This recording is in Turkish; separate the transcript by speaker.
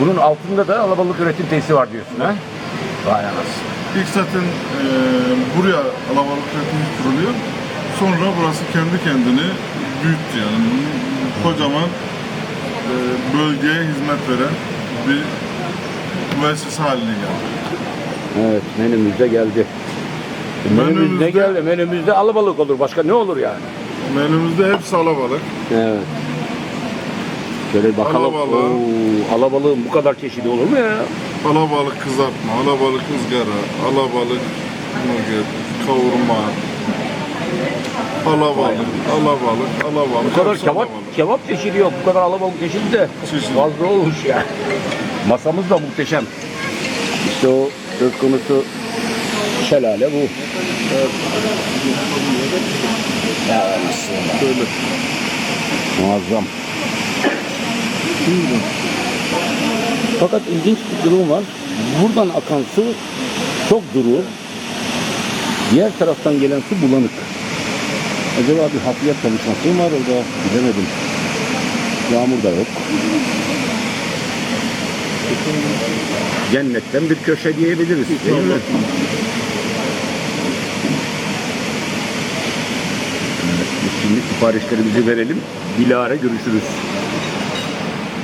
Speaker 1: Bunun altında da alabalık üretim tesisi var diyorsun ha? Vay anasını.
Speaker 2: İlk zaten e, buraya alabalık üretimi kuruluyor. Sonra burası kendi kendini büyüttü yani. Kocaman e, bölgeye hizmet veren bir müessese haline geldi.
Speaker 1: Evet menümüzde geldi. Menümüzde
Speaker 2: Menümüzde-
Speaker 1: geldi. Menümüzde alabalık olur. Başka ne olur yani?
Speaker 2: Menümüzde hepsi alabalık.
Speaker 1: Evet. Şöyle bakalım.
Speaker 2: Alabalığı.
Speaker 1: Oo, alabalığın bu kadar çeşidi olur mu ya?
Speaker 2: Alabalık kızartma, alabalık ızgara, alabalık nugget, kavurma, alabalık, alabalık, alabalık.
Speaker 1: Bu kadar
Speaker 2: hepsi
Speaker 1: kebap,
Speaker 2: alabalık.
Speaker 1: kebap çeşidi yok. Bu kadar alabalık çeşidi de
Speaker 2: Çeşidi.
Speaker 1: fazla olmuş ya. Masamız da muhteşem. İşte o söz konusu şelale bu. Ya bismillah.
Speaker 2: Böyle.
Speaker 1: Muazzam. Fakat ilginç bir durum var. Buradan akan su çok duru. Diğer taraftan gelen su bulanık. Acaba bir hafriyat çalışması mı var orada? Bilemedim. Yağmur da yok. Cennetten bir köşe diyebiliriz. Değil mi? Şimdi siparişlerimizi verelim. Bilahare görüşürüz.